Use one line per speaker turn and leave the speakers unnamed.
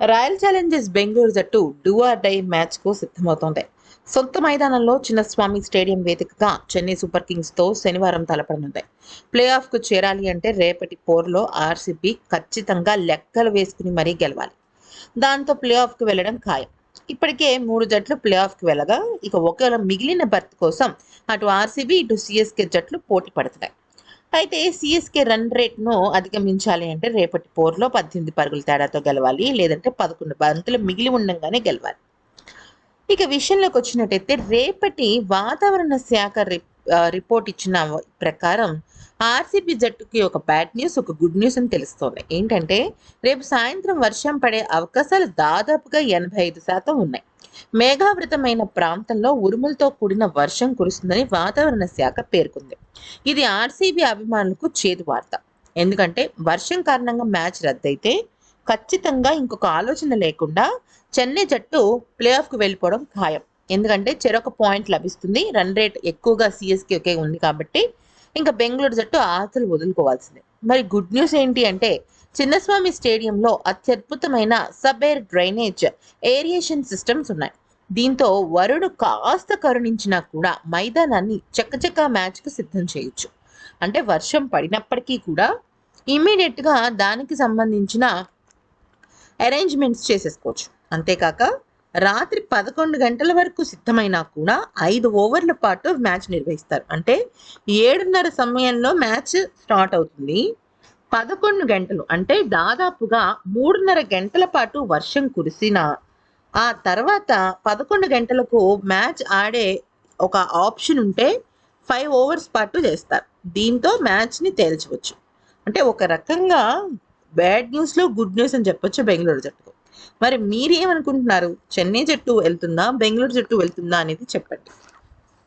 Royal Challengers Bengaluru జట్టు డూఆర్ die మ్యాచ్కు సిద్ధమవుతోంది. సొంత మైదానంలో చిన్నస్వామి స్టేడియం వేదికగా చెన్నై సూపర్ కింగ్స్తో శనివారం తలపడనుంది. ప్లే ఆఫ్కు చేరాలి అంటే రేపటి పోర్లో ఆర్సీబీ ఖచ్చితంగా లెక్కలు వేసుకుని మరీ గెలవాలి. దాంతో ప్లే ఆఫ్కు వెళ్ళడం ఖాయం. ఇప్పటికే మూడు జట్లు ప్లే ఆఫ్కి వెళ్ళగా ఇక ఒకవేళ మిగిలిన బర్త్ కోసం అటు ఆర్సీబీ ఇటు సిఎస్కే జట్లు పోటీ పడుతున్నాయి. అయితే సిఎస్కే రన్ రేట్ను అధిగమించాలి అంటే రేపటి పోర్లో పద్దెనిమిది పరుగుల తేడాతో గెలవాలి లేదంటే పదకొండు బంతులు మిగిలి ఉండగానే గెలవాలి. ఇక విషయంలోకి వచ్చినట్టయితే రేపటి వాతావరణ శాఖ రిపోర్ట్ ఇచ్చిన ప్రకారం ఆర్సీబీ జట్టుకి ఒక బ్యాడ్ న్యూస్ ఒక గుడ్ న్యూస్ అని తెలుస్తోంది. ఏంటంటే రేపు సాయంత్రం వర్షం పడే అవకాశాలు దాదాపుగా ఎనభై ఐదు శాతం ఉన్నాయి. మేఘావృతమైన ప్రాంతంలో ఉరుములతో కూడిన వర్షం కురుస్తుందని వాతావరణ శాఖ పేర్కొంది. ఇది ఆర్సీబీ అభిమానులకు చేదు వార్త. ఎందుకంటే వర్షం కారణంగా మ్యాచ్ రద్దయితే ఖచ్చితంగా ఇంకొక ఆలోచన లేకుండా చెన్నై జట్టు ప్లే ఆఫ్కి వెళ్ళిపోవడం ఖాయం. ఎందుకంటే చెరొక పాయింట్ లభిస్తుంది రన్ రేట్ ఎక్కువగా సిఎస్కేకే ఉంది కాబట్టి ఇంకా బెంగళూరు జట్టు ఆశలు వదులుకోవాల్సిందే. మరి గుడ్ న్యూస్ ఏంటి అంటే చిన్నస్వామి స్టేడియంలో అత్యద్భుతమైన sub air drainage aeration systems ఉన్నాయి. దీంతో వరుడు కాస్త కరుణించినా కూడా మైదానాన్ని చక్కచక్క మ్యాచ్కు సిద్ధం చేయొచ్చు. అంటే వర్షం పడినప్పటికీ కూడా ఇమీడియట్గా దానికి సంబంధించిన అరేంజ్మెంట్స్ చేసేసుకోవచ్చు. అంతేకాక రాత్రి పదకొండు గంటల వరకు సిద్ధమైనా కూడా ఐదు ఓవర్ల పాటు మ్యాచ్ నిర్వహిస్తారు. అంటే ఏడున్నర సమయంలో మ్యాచ్ స్టార్ట్ అవుతుంది. పదకొండు గంటలు అంటే దాదాపుగా మూడున్నర గంటల పాటు వర్షం కురిసిన ఆ తర్వాత పదకొండు గంటలకు మ్యాచ్ ఆడే ఒక ఆప్షన్ ఉంటే ఫైవ్ ఓవర్స్ పాటు చేస్తారు. దీంతో మ్యాచ్ని తేల్చవచ్చు. అంటే ఒక రకంగా బ్యాడ్ న్యూస్లో గుడ్ న్యూస్ అని చెప్పొచ్చు బెంగళూరు జట్టుకు. మరి మీరేమనుకుంటున్నారు చెన్నై జట్టు వెళ్తుందా? బెంగళూరు జట్టు వెళ్తుందా అనేది చెప్పండి.